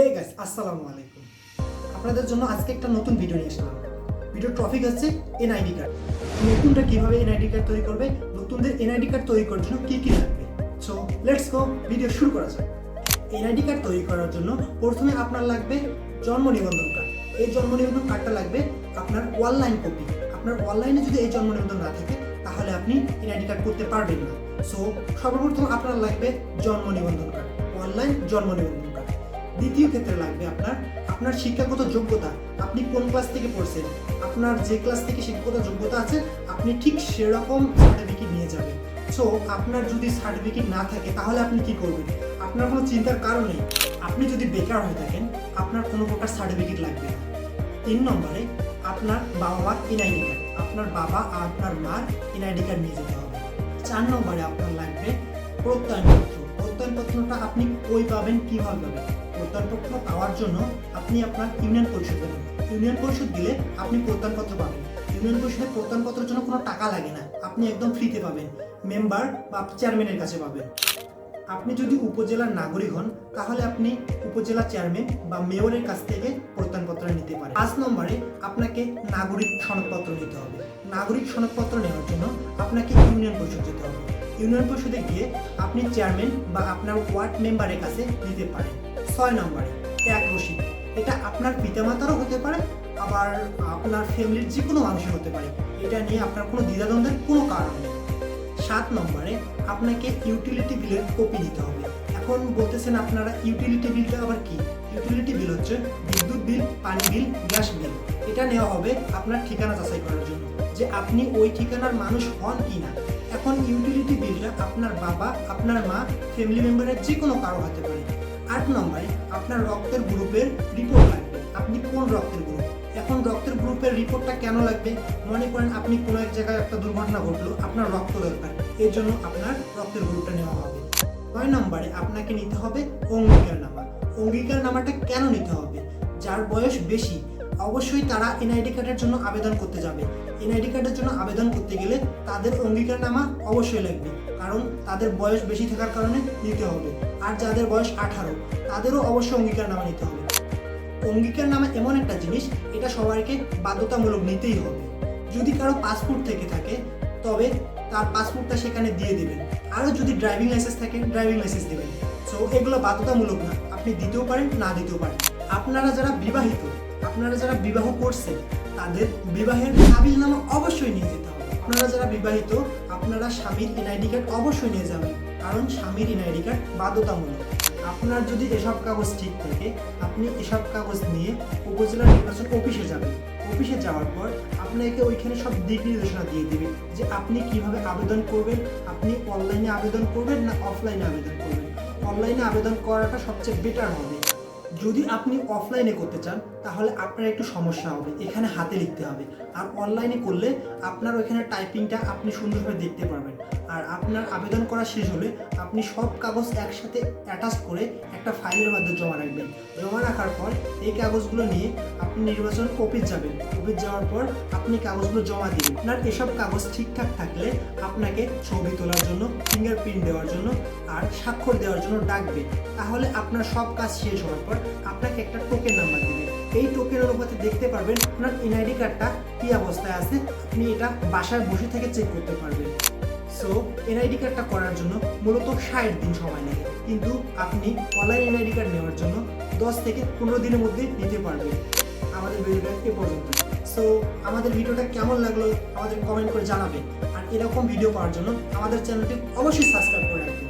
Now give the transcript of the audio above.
Hey guys আসসালামু আলাইকুম আপনাদের জন্য আজকে একটা নতুন ভিডিও নিয়ে আসলাম ভিডিও টপিক হচ্ছে এনআইডি কার্ড নতুনটা কীভাবে এনআইডি কার্ড তৈরি করবে? নতুনদের এনআইডি কার্ড তৈরি করার জন্য কি কি লাগবে? সো লেটস গো ভিডিও শুরু করা যাক। এনআইডি কার্ড তৈরি করার জন্য প্রথমে আপনার লাগবে জন্ম নিবন্ধন কার্ড এই জন্ম নিবন্ধন কার্ডটা লাগবে আপনার অনলাইন কপি আপনার অনলাইনে যদি এই জন্ম নিবন্ধন না থাকে, তাহলে আপনি এনআইডি কার্ড করতে পারবেন না। সো সর্বপ্রথম আপনার লাগবে জন্ম নিবন্ধন কার্ড অনলাইন জন্ম নিবন্ধন। দ্বিতীয় ক্ষেত্রে লাগবে আপনার আপনার শিক্ষাগত যোগ্যতা। আপনি কোন ক্লাস থেকে পড়ছেন? আপনার যে ক্লাস থেকে শিক্ষাগত যোগ্যতা আছে, আপনি ঠিক সেরকম সার্টিফিকেট নিয়ে যাবেন। সো আপনার যদি সার্টিফিকেট না থাকে, তাহলে আপনি কি করবেন? আপনার কোনো চিন্তার কারণ নেই। আপনি যদি বেকার হয়ে থাকেন, আপনার কোনো প্রকার সার্টিফিকেট লাগবে না। তিন নম্বরে, আপনার বাবা মার এনআইডি কার্ড আপনার বাবা আর আপনার মার এনআইডি কার্ড নিয়ে যেতে হবে। চার নম্বরে আপনার লাগবে প্রত্যয়নপত্র। প্রত্যয়নপত্রটা আপনি কই পাবেন, কীভাবে পাবেন? প্রত্যয়নপত্র পাওয়ার জন্য আপনি আপনার ইউনিয়ন পরিষদ দেবেন। ইউনিয়ন পরিষদ দিলে আপনি প্রত্যয়নপত্র পাবেন। ইউনিয়ন পরিষদে প্রত্যয়নপত্রের জন্য কোনো টাকা লাগে না। আপনি একদম ফ্রিতে পাবেন। মেম্বার বা চেয়ারম্যানের কাছে পাবেন। আপনি যদি উপজেলার নাগরিক হন, তাহলে আপনি উপজেলা চেয়ারম্যান বা মেয়রের কাছ থেকে প্রত্যয়নপত্র নিতে পারেন। পাঁচ নম্বরে আপনাকে নাগরিক সনদপত্র নিতে হবে। নাগরিক সনদপত্র নেওয়ার জন্য আপনাকে ইউনিয়ন পরিষদ যেতে হবে। ইউনিয়ন পরিষদে গিয়ে আপনি চেয়ারম্যান বা আপনার ওয়ার্ড মেম্বারের কাছে দিতে পারেন। ছয় নম্বরে ট্যাগ রসিদ এটা আপনার পিতামাতারও হতে পারে, আবার আপনার ফ্যামিলির যে কোনো মানুষের হতে পারে। এটা নিয়ে আপনার কোনো দ্বিধাদ্বন্দ্বের কোনো কারণ নেই। সাত নম্বরে, আপনাকে ইউটিলিটি বিলের কপি দিতে হবে। এখন বলতেছেন আপনারা ইউটিলিটি বিলটা আবার কি? ইউটিলিটি বিল হচ্ছে বিদ্যুৎ বিল পানি বিল গ্যাস বিল এটা নেওয়া হবে আপনার ঠিকানা যাচাই করার জন্য, যে আপনি ওই ঠিকানার মানুষ হন কি না এখন ইউটিলিটি বিলটা আপনার বাবা, আপনার মা ফ্যামিলি মেম্বারের যে কোনো কারও হতে পারে। আট নম্বরে আপনার রক্তের গ্রুপের রিপোর্ট লাগবে। আপনি কোন রক্তের গ্রুপ এখন রক্তের গ্রুপের রিপোর্টটা কেন লাগবে? মনে করেন আপনি কোনো এক জায়গায় একটা দুর্ঘটনা ঘটলো, আপনার রক্ত দরকার। এর জন্য আপনার রক্তের গ্রুপটা নেওয়া হবে। নয় নম্বরে আপনাকে নিতে হবে অঙ্গীকার নামা। অঙ্গীকার নামাটা কেন নিতে হবে? যার বয়স বেশি, অবশ্যই তারা এনআইডি কার্ডের জন্য আবেদন করতে যাবে। এনআইডি কার্ডের জন্য আবেদন করতে গেলে তাদের অঙ্গীকার নামা অবশ্যই লাগবে। কারণ তাদের বয়স বেশি থাকার কারণে নিতে হবে। আর যাদের বয়স আঠারো, তাদেরও অবশ্যই অঙ্গীকার নামা নিতে হবে। অঙ্গীকার নামা এমন একটা জিনিস, এটা সবাইকে বাধ্যতামূলক নিতেই হবে। যদি কারও পাসপোর্ট থেকে থাকে, তবে তার পাসপোর্টটা সেখানে দিয়ে দেবেন। আরও যদি ড্রাইভিং লাইসেন্স থাকে, ড্রাইভিং লাইসেন্স দেবেন। সো এগুলো বাধ্যতামূলক না। আপনি দিতেও পারেন, না দিতেও পারেন। আপনারা যারা বিবাহিত আপনারা যারা বিবাহ করছেন, তাদের বিবাহের নামা অবশ্যই নিয়ে যেতে হবে। আপনারা যারা বিবাহিত, আপনারা স্বামীর এনআইডি কার্ড অবশ্যই নিয়ে যাবেন, কারণ স্বামীর এনআইডি কার্ড বাধ্যতামূলক। আপনার যদি এসব কাগজ ঠিক থাকে, আপনি এসব কাগজ নিয়ে উপজেলা নির্বাচন অফিসে যাবেন। অফিসে যাওয়ার পর আপনাকে ওইখানে সব দিক নির্দেশনা দিয়ে দিবে যে আপনি কীভাবে আবেদন করবেন, আপনি অনলাইনে আবেদন করবেন না অফলাইনে আবেদন করবেন। অনলাইনে আবেদন করাটা সবচেয়ে বেটার হবে। যদি আপনি অফলাইনে করতে চান, তাহলে আপনার একটু সমস্যা হবে। এখানে হাতে লিখতে হবে। আর অনলাইনে করলে আপনার ওইখানে টাইপিংটা আপনি সুন্দরভাবে দেখতে পারবেন। আর আপনার আবেদন করা শেষ হলে আপনি সব কাগজ একসাথে অ্যাটাচ করে একটা ফাইলের মাধ্যমে জমা রাখবেন। জমা রাখার পর এই কাগজগুলো নিয়ে আপনি নির্বাচন অফিস যাবেন। অফিস যাওয়ার পর আপনি কাগজগুলো জমা দিবেন। আপনার এসব কাগজ ঠিকঠাক থাকলে আপনাকে ছবি তোলার জন্য ফিঙ্গারপ্রিন্ট দেওয়ার জন্য আর স্বাক্ষর দেওয়ার জন্য ডাকবে। তাহলে আপনার সব কাজ শেষ হওয়ার পর আপনাকে একটা টোকেন নাম্বার দিবে। এই টোকেন অনুপাতে দেখতে পারবেন আপনার এনআইডি কার্ডটা কি অবস্থায় আছে। আপনি এটা বাসায় বসে থেকে চেক করতে পারবেন। সো এনআইডি কার্ডটা করার জন্য মূলত ষাট দিন সময় লাগে। কিন্তু আপনি অনলাইন এনআইডি কার্ড নেওয়ার জন্য দশ থেকে পনেরো দিনের মধ্যে নিতে পারবেন। আমাদের ভিডিওটা এ পর্যন্ত। সো আমাদের ভিডিওটা কেমন লাগল আমাদের কমেন্ট করে জানাবেন। আর এরকম ভিডিও পাওয়ার জন্য আমাদের চ্যানেলটি অবশ্যই সাবস্ক্রাইব করে রাখবেন।